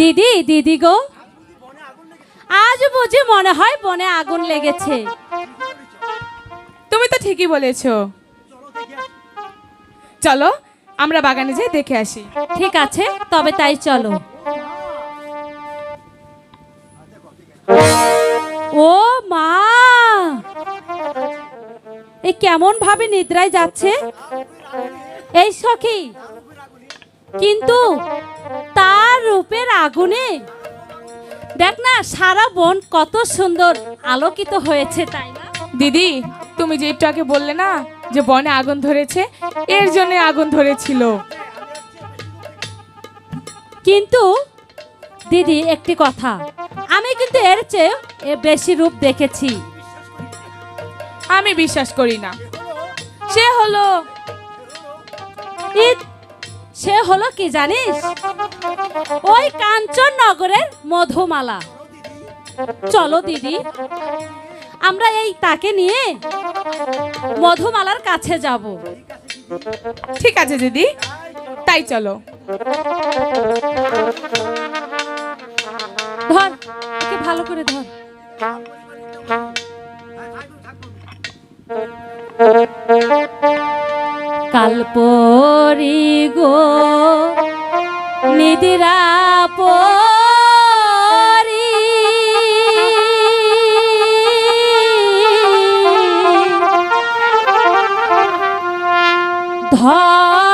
দিদি দিদি গো। আজ বুঝি মনে হয় বনে আগুন লেগেছে। তুমি তো ঠিকই বলেছ। চলো আমরা বাগানে যাই দেখে আসি। ঠিক আছে তবে তাই চলো। ও মা! এই কেমন ভাবে নিদ্রায় যাচ্ছে? এই সখী কিন্তু তার রূপের আগুনে। দেখ না সারা বন কত সুন্দর আলোকিত হয়েছে তাই না? দিদি তুমি যে একটু আগে বললে না যে বনে আগুন ধরেছে এর জন্য আগুন ধরেছিল। কিন্তু দিদি একটি কথা। আমি কিন্তু এর চেয়ে বেশি রূপ দেখেছি। আমি বিশ্বাস করি না। সে হলো ঈদ সে হলো কি জানিস? ওই কাঞ্চন নগরের মধুমালা। চলো দিদি আমরা এই তাকে নিয়ে মধুমালার কাছে যাব। ঠিক আছে দিদি তাই চলো। ধর ওকে ভালো করে ধর। কালপরি নিদিরা পরি। ধর